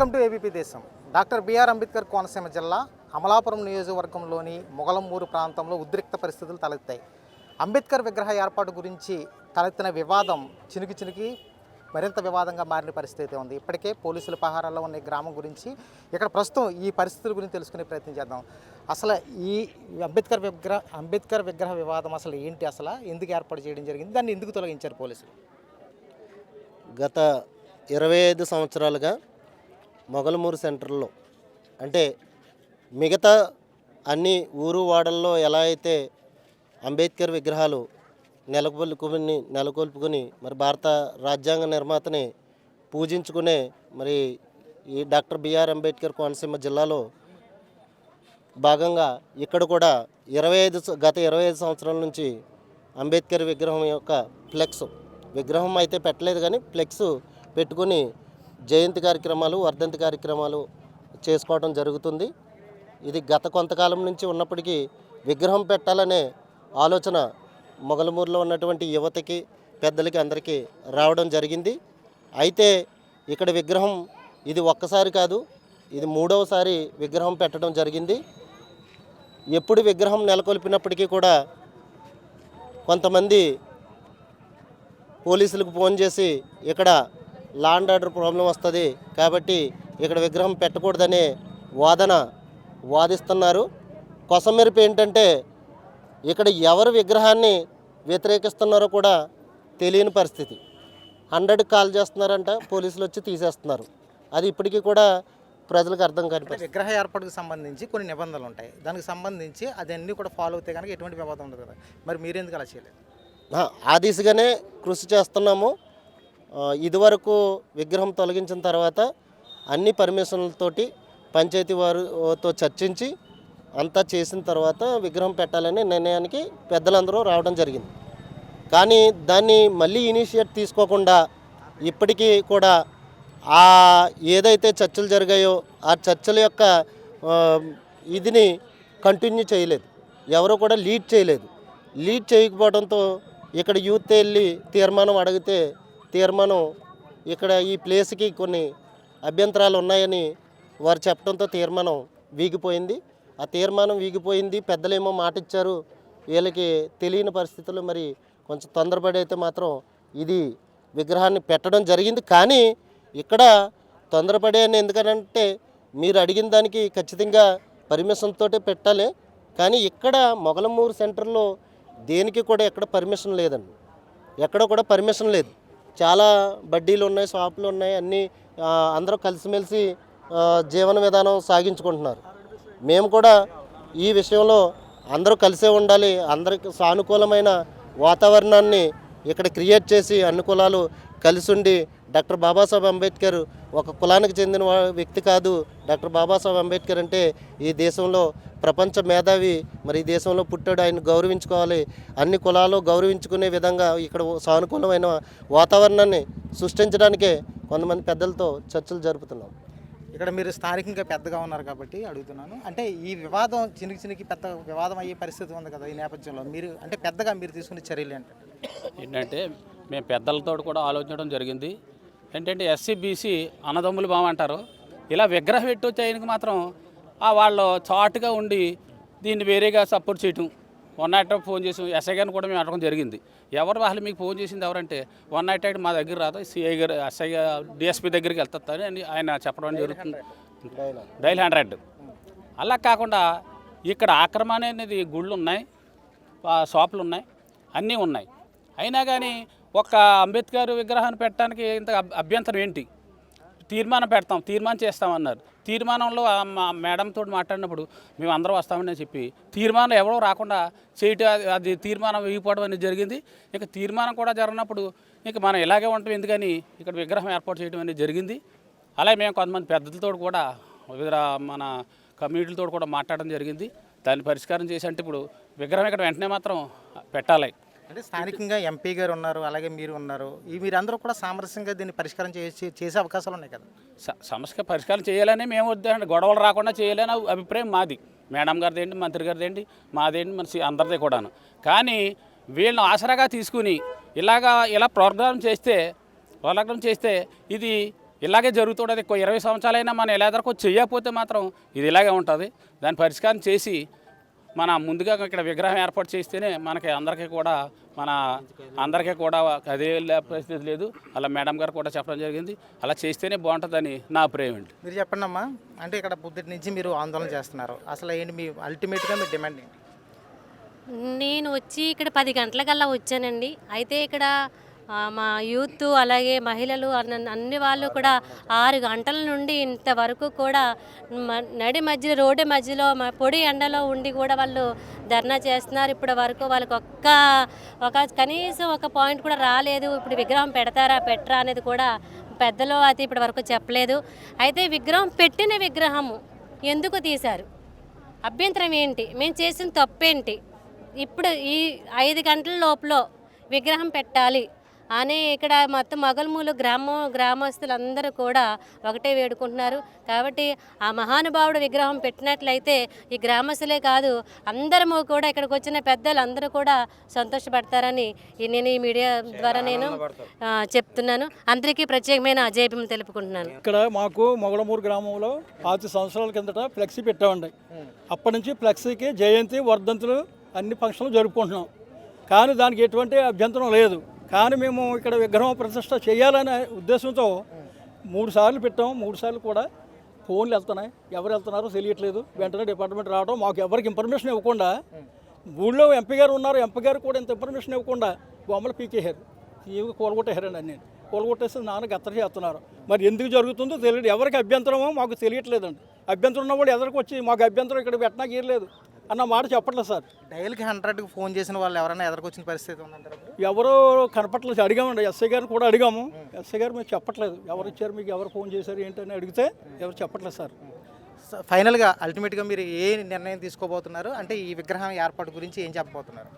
Welcome to ABP Desam. Doctor BR Ambedkar Konaseema జిల్లా అమలాపురం నియోజకవర్గంలోని మొగలంమూరు ప్రాంతంలో ఉద్రిక్త పరిస్థితులు తలెత్తాయి. అంబేద్కర్ విగ్రహ ఏర్పాటు గురించి తలెత్తిన వివాదం చినికి చినికి మరింత వివాదంగా మారిన పరిస్థితి అయితే ఉంది. ఇప్పటికే పోలీసుల పహారాల్లో ఉన్న గ్రామం గురించి ఇక్కడ ప్రస్తుతం ఈ పరిస్థితుల గురించి తెలుసుకునే ప్రయత్నం చేద్దాం. అసలు ఈ అంబేద్కర్ విగ్రహ అంబేద్కర్ విగ్రహ వివాదం అసలు ఏంటి? అసలు ఎందుకు ఏర్పాటు చేయడం జరిగింది? దాన్ని ఎందుకు తొలగించారు పోలీసులు? గత ఇరవై ఐదు సంవత్సరాలుగా మొగలమూరు సెంటర్లో. అంటే మిగతా అన్ని ఊరు వాడల్లో ఎలా అయితే అంబేద్కర్ విగ్రహాలు నెలకొల్పుకుని నెలకొల్పుకుని మరి భారత రాజ్యాంగ నిర్మాతని పూజించుకునే మరి ఈ డాక్టర్ బిఆర్ అంబేద్కర్ కోనసీమ జిల్లాలో భాగంగా ఇక్కడ కూడా ఇరవై ఐదు గత ఇరవై ఐదు సంవత్సరాల నుంచి అంబేద్కర్ విగ్రహం యొక్క ఫ్లెక్స్ విగ్రహం అయితే పెట్టలేదు కానీ ఫ్లెక్స్ పెట్టుకుని జయంతి కార్యక్రమాలు వర్ధంతి కార్యక్రమాలు చేసుకోవడం జరుగుతుంది. ఇది గత కొంతకాలం నుంచి ఉన్నప్పటికీ విగ్రహం పెట్టాలనే ఆలోచన మొగలమూరులో ఉన్నటువంటి యువతకి పెద్దలకి అందరికీ రావడం జరిగింది. అయితే ఇక్కడ విగ్రహం ఇది ఒక్కసారి కాదు ఇది మూడవసారి విగ్రహం పెట్టడం జరిగింది. ఎప్పుడు విగ్రహం నెలకొల్పినప్పటికీ కూడా కొంతమంది పోలీసులకు ఫోన్ చేసి ఇక్కడ లాండ్ ఆర్డర్ ప్రాబ్లం వస్తుంది కాబట్టి ఇక్కడ విగ్రహం పెట్టకూడదనే వాదన వాదిస్తున్నారు. కొసమెరుపు ఏంటంటే ఇక్కడ ఎవరు విగ్రహాన్ని వ్యతిరేకిస్తున్నారో కూడా తెలియని పరిస్థితి. హండ్రెడ్ కాల్ చేస్తున్నారంట పోలీసులు వచ్చి తీసేస్తున్నారు. అది ఇప్పటికీ కూడా ప్రజలకు అర్థం కాని అంటే పరిస్థితి. విగ్రహ ఏర్పాటుకు సంబంధించి కొన్ని నిబంధనలు ఉంటాయి దానికి సంబంధించి అదన్నీ కూడా ఫాలో అవుతే కనుక ఎటువంటి వివాదం ఉండదు కదా. మరి మీరెందుకు అలా చేయలేదు? ఆ, దిశగానే కృషి చేస్తున్నాము. ఇదివరకు విగ్రహం తొలగించిన తర్వాత అన్ని పర్మిషన్లతోటి పంచాయతీ వారితో చర్చించి అంతా చేసిన తర్వాత విగ్రహం పెట్టాలనే నిర్ణయానికి పెద్దలందరూ రావడం జరిగింది. కానీ దాన్ని మళ్ళీ ఇనిషియేట్ తీసుకోకుండా ఇప్పటికీ కూడా ఆ ఏదైతే చర్చలు జరిగాయో ఆ చర్చల యొక్క ఇదిని కంటిన్యూ చేయలేదు. ఎవరు కూడా లీడ్ చేయలేదు. లీడ్ చేయకపోవడంతో ఇక్కడ యూత్ వెళ్ళి తీర్మానం అడిగితే తీర్మానం ఇక్కడ ఈ ప్లేస్కి కొన్ని అభ్యంతరాలు ఉన్నాయని వారు చెప్పడంతో తీర్మానం వీగిపోయింది. ఆ తీర్మానం వీగిపోయింది. పెద్దలేమో మాట ఇచ్చారు వీళ్ళకి తెలియని పరిస్థితుల్లో మరి కొంచెం తొందరపడి అయితే మాత్రం ఇది విగ్రహాన్ని పెట్టడం జరిగింది. కానీ ఇక్కడ తొందరపడే అని ఎందుకనంటే మీరు అడిగిన దానికి ఖచ్చితంగా పర్మిషన్తో పెట్టాలి. కానీ ఇక్కడ మొగలమూరు సెంటర్లో దేనికి కూడా ఎక్కడ పర్మిషన్ లేదండి. ఎక్కడ కూడా పర్మిషన్ లేదు. చాలా బడ్డీలు ఉన్నాయి షాపులు ఉన్నాయి అన్నీ అందరూ కలిసిమెలిసి జీవన విధానం సాగించుకుంటున్నారు. మేము కూడా ఈ విషయంలో అందరూ కలిసే ఉండాలి అందరికి సానుకూలమైన వాతావరణాన్ని ఇక్కడ క్రియేట్ చేసి అన్ని కులాలు కలిసి ఉండి డాక్టర్ బాబాసాహెబ్ అంబేద్కర్ ఒక కులానికి చెందిన వ్యక్తి కాదు. డాక్టర్ బాబాసాహెబ్ అంబేద్కర్ అంటే ఈ దేశంలో ప్రపంచ మేధావి మరి ఈ దేశంలో పుట్టాడు. ఆయన గౌరవించుకోవాలి. అన్ని కులాలు గౌరవించుకునే విధంగా ఇక్కడ సానుకూలమైన వాతావరణాన్ని సృష్టించడానికే కొంతమంది పెద్దలతో చర్చలు జరుపుతున్నాం. ఇక్కడ మీరు స్థానికంగా పెద్దగా ఉన్నారు కాబట్టి అడుగుతున్నాను. అంటే ఈ వివాదం చినికి చినికి పెద్ద వివాదం అయ్యే పరిస్థితి ఉంది కదా ఈ నేపథ్యంలో. మీరు అంటే పెద్దగా మీరు తీసుకునే చర్యలు ఏంటి? ఏంటంటే మేము పెద్దలతో కూడా ఆలోచించడం జరిగింది. ఏంటంటే ఎస్సీ బీసీ అన్నదమ్ములు బామంటారు ఇలా విగ్రహం పెట్టి ఆయనకి మాత్రం వాళ్ళు చాటుగా ఉండి దీన్ని వేరేగా సపోర్ట్ చేయటం. వన్ నైట్ ఫోన్ చేసి. ఎస్ఐ గారిని కూడా మేము అడగడం జరిగింది. ఎవరు అసలు మీకు ఫోన్ చేసింది ఎవరంటే వన్ నైట్ అయితే మా దగ్గర రాదు. సిఐ గారు ఎస్ఐ డిఎస్పీ దగ్గరికి వెళ్తారు అని ఆయన చెప్పడం జరుగుతుంది. డైల్ హండ్రెడ్ అలా కాకుండా ఇక్కడ ఆక్రమణ అనేది గుళ్ళు ఉన్నాయి షాపులు ఉన్నాయి అన్నీ ఉన్నాయి. అయినా కానీ ఒక అంబేద్కర్ విగ్రహాన్ని పెట్టడానికి ఇంత అభ్- అభ్యంతరం ఏంటి? తీర్మానం పెడతాం తీర్మానం చేస్తామన్నారు. తీర్మానంలో మా మేడంతో మాట్లాడినప్పుడు మేము అందరం వస్తామని చెప్పి తీర్మానం ఎవరో రాకుండా చేయటం అది- తీర్మానం వేగిపోవడం అనేది జరిగింది. ఇక తీర్మానం కూడా జరిగినప్పుడు ఇక మనం ఇలాగే ఉంటాం ఎందుకని ఇక్కడ విగ్రహం ఏర్పాటు చేయడం అనేది జరిగింది. అలాగే మేము కొంతమంది పెద్దలతో కూడా వివిధ మన కమ్యూనిటీలతో కూడా మాట్లాడడం జరిగింది. దాన్ని పరిష్కారం చేసి అంటే ఇప్పుడు విగ్రహం ఇక్కడ వెంటనే మాత్రం పెట్టాలి. అంటే స్థానికంగా ఎంపీ గారు ఉన్నారు అలాగే మీరు ఉన్నారు. ఈ మీరందరూ కూడా సామరస్యంగా దీన్ని పరిష్కారం చేసి చేసే అవకాశాలు ఉన్నాయి కదా? సమస్య పరిష్కారం చేయాలని మేము వద్దండి. గొడవలు రాకుండా చేయాలని అభిప్రాయం మాది. మేడం గారిది ఏంటి మంత్రి గారిది ఏంటి మాదేంటి మన అందరిది కూడాను. కానీ వీళ్ళని ఆసరాగా తీసుకుని ఇలాగా ఇలా ప్రోగ్రామ్ చేస్తే ప్రోగ్రామ్ చేస్తే ఇది ఇలాగే జరుగుతుంటుంది ఇంకో ఇరవై సంవత్సరాలైనా మనం ఇలా ఎదరకు చేయకపోతే మాత్రం ఇది ఇలాగే ఉంటుంది. దాని పరిష్కారం చేసి మన ముందుగా ఇక్కడ విగ్రహం ఏర్పాటు చేస్తేనే మనకి అందరికీ కూడా మన అందరికీ కూడా అదే పరిస్థితి లేదు. అలా మేడం గారు కూడా చెప్పడం జరిగింది. అలా చేస్తేనే బాగుంటుందని నా అభిప్రాయం అండి. మీరు చెప్పండి అమ్మా అంటే ఇక్కడ పొద్దుటి నుంచి మీరు ఆందోళన చేస్తున్నారు. అసలు ఏంటి మీ అల్టిమేట్గా మీ డిమాండ్ ఏంటి? నేను వచ్చి ఇక్కడ పది గంటలకల్లా వచ్చానండి. అయితే ఇక్కడ మా యూత్ అలాగే మహిళలు అన్న అన్ని వాళ్ళు కూడా ఆరు గంటల నుండి ఇంతవరకు కూడా మ- నడి మధ్యలో రోడ్డు మధ్యలో పొడి ఎండలో ఉండి కూడా వాళ్ళు ధర్నా చేస్తున్నారు. ఇప్పటి వరకు వాళ్ళకి ఒక్క ఒక కనీసం ఒక పాయింట్ కూడా రాలేదు. ఇప్పుడు విగ్రహం పెడతారా పెట్టరా అనేది కూడా పెద్దలు అది ఇప్పటి వరకు చెప్పలేదు. అయితే విగ్రహం పెట్టిన విగ్రహము ఎందుకు తీశారు? అభ్యంతరం ఏంటి? మేము చేసిన తప్పేంటి? ఇప్పుడు ఈ ఐదు గంటల లోపల విగ్రహం పెట్టాలి. అని ఇక్కడ మొత్తం మొగల్మూలు గ్రామం గ్రామస్తులందరూ కూడా ఒకటే వేడుకుంటున్నారు. కాబట్టి ఆ మహానుభావుడు విగ్రహం పెట్టినట్లయితే ఈ గ్రామస్తులే కాదు అందరము కూడా ఇక్కడికి వచ్చిన పెద్దలు అందరూ కూడా సంతోషపడతారని ఈ నేను ఈ మీడియా ద్వారా నేను చెప్తున్నాను. అందరికీ ప్రత్యేకమైన అజయభం తెలుపుకుంటున్నాను. ఇక్కడ మాకు మొగలమూరు గ్రామంలో పాతి సంవత్సరాల కిందట ఫ్లెక్సీ పెట్టామండి. అప్పటి నుంచి ఫ్లెక్సీకి జయంతి వర్ధంతులు అన్ని ఫంక్షన్లు జరుపుకుంటున్నాం. కానీ దానికి ఎటువంటి అభ్యంతరం లేదు. కానీ మేము ఇక్కడ విగ్రహం ప్రతిష్ట చేయాలనే ఉద్దేశంతో మూడు సార్లు పెట్టాం. మూడు సార్లు కూడా ఫోన్లు వెళ్తున్నాయి. ఎవరు వెళ్తున్నారో తెలియట్లేదు. వెంటనే డిపార్ట్మెంట్ రావడం మాకు ఎవరికి ఇన్ఫర్మేషన్ ఇవ్వకుండా ఊళ్ళో ఎంపీ గారు ఉన్నారు. ఎంపీ గారు కూడా ఇంత ఇన్ఫర్మేషన్ ఇవ్వకుండా బొమ్మలు పీకేశారు. ఇవి కూలగొట్టేశారండి అన్ని. కూలగొట్టేసి నాన్న గత్తర చేస్తున్నారు. మరి ఎందుకు జరుగుతుందో తెలియదు. ఎవరికి అభ్యంతరమో మాకు తెలియట్లేదండి. అభ్యంతరం ఉన్నవాడు ఎదరికి వచ్చి మాకు అభ్యంతరం ఇక్కడ పెట్టినా లేదు. అన్న మాట చెప్పట్లేదు సార్. డైల్కి హండ్రెడ్కి ఫోన్ చేసిన వాళ్ళు ఎవరైనా ఎదురుకొచ్చిన పరిస్థితి ఉందంటారు ఎవరో కనపట్లేదు అడిగామండి. ఎస్ఐ గారిని కూడా అడిగాము. ఎస్ఐ గారు మీరు చెప్పట్లేదు. ఎవరు ఇచ్చారు మీకు ఎవరు ఫోన్ చేశారు ఏంటని అడిగితే ఎవరు చెప్పట్లేదు సార్. స- ఫైనల్గా అల్టిమేట్గా మీరు ఏ నిర్ణయం తీసుకోబోతున్నారు? అంటే ఈ విగ్రహం ఏర్పాటు గురించి ఏం చెప్పబోతున్నారు?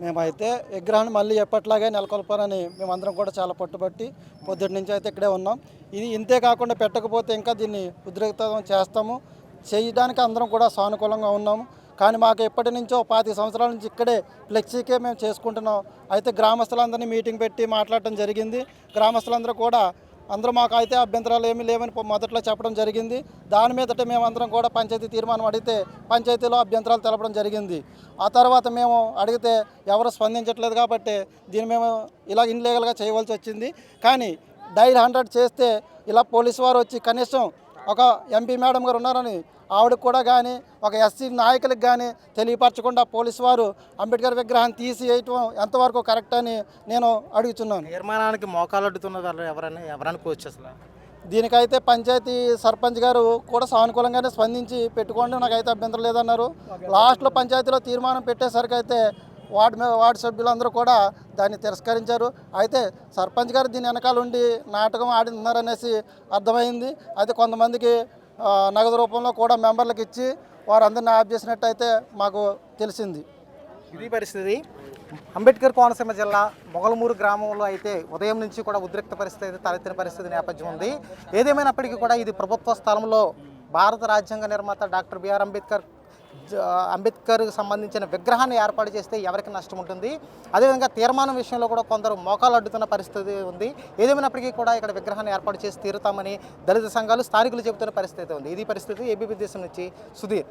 మేమైతే విగ్రహాన్ని మళ్ళీ ఎప్పట్లాగే నెలకొల్పాలని మేమందరం కూడా చాలా పట్టుబట్టి పొద్దుటి నుంచి అయితే ఇక్కడే ఉన్నాం. ఇది ఇంతే కాకుండా పెట్టకపోతే ఇంకా దీన్ని ఉద్రిక్తం చేస్తాము. చేయడానికి అందరం కూడా సానుకూలంగా ఉన్నాము. కానీ మాకు ఎప్పటి నుంచో పాతి సంవత్సరాల నుంచి ఇక్కడే ఫ్లెక్సీకే మేము చేసుకుంటున్నాం. అయితే గ్రామస్తులందరినీ మీటింగ్ పెట్టి మాట్లాడటం జరిగింది. గ్రామస్తులందరూ కూడా అందరూ మాకు అయితే అభ్యంతరాలు ఏమీ లేవని మొదట్లో చెప్పడం జరిగింది. దాని మీదట మేమందరం కూడా పంచాయతీ తీర్మానం అడిగితే పంచాయతీలో అభ్యంతరాలు తెలపడం జరిగింది. ఆ తర్వాత మేము అడిగితే ఎవరు స్పందించట్లేదు కాబట్టి దీన్ని మేము ఇలా ఇన్లీగల్గా చేయవలసి వచ్చింది. కానీ డైల్ హండ్రెడ్ చేస్తే ఇలా పోలీసు వారు వచ్చి కనీసం ఒక ఎంపీ మేడం గారు ఉన్నారని ఆవిడకు కూడా కానీ ఒక ఎస్సీ నాయకులకు కానీ తెలియపరచకుండా పోలీసు వారు అంబేద్కర్ విగ్రహాన్ని తీసివేయటం ఎంతవరకు కరెక్ట్ అని నేను అడుగుతున్నాను. నిర్మాణానికి మోకాలు అడ్డుతున్న వాళ్ళు ఎవరైనా ఎవరనుకోవచ్చు అసలు? దీనికైతే పంచాయతీ సర్పంచ్ గారు కూడా సానుకూలంగానే స్పందించి పెట్టుకోండి నాకైతే అభ్యంతరం లేదన్నారు. లాస్ట్లో పంచాయతీలో తీర్మానం పెట్టేసరికి అయితే వార్డు మీద వార్డు సభ్యులందరూ కూడా దాన్ని తిరస్కరించారు. అయితే సర్పంచ్ గారు దీని వెనకాల ఉండి నాటకం ఆడినారనేసి అర్థమైంది. అయితే కొంతమందికి నగదు రూపంలో కూడా మెంబర్లకు ఇచ్చి వారందరిని ఆఫ్ చేసినట్టయితే మాకు తెలిసింది. ఇది పరిస్థితి. అంబేద్కర్ కోనసీమ జిల్లా మొగలమూరు గ్రామంలో అయితే ఉదయం నుంచి కూడా ఉద్రిక్త పరిస్థితి అయితే తలెత్తిన పరిస్థితి నేపథ్యం ఉంది. ఏదేమైనప్పటికీ కూడా ఇది ప్రభుత్వ స్థలంలో భారత రాజ్యాంగ నిర్మాత డాక్టర్ బిఆర్ అంబేద్కర్ అంబేద్కర్కి సంబంధించిన విగ్రహాన్ని ఏర్పాటు చేస్తే ఎవరికి నష్టం ఉంటుంది? అదేవిధంగా తీర్మానం విషయంలో కూడా కొందరు మోకాలు అడ్డుతున్న పరిస్థితి ఉంది. ఏదేమైనప్పటికీ కూడా ఇక్కడ విగ్రహాన్ని ఏర్పాటు చేసి తీరుతామని దళిత సంఘాలు స్థానికులు చెబుతున్న పరిస్థితి ఉంది. ఇది పరిస్థితి ఏబీపీ దేశం నుంచి సుధీర్.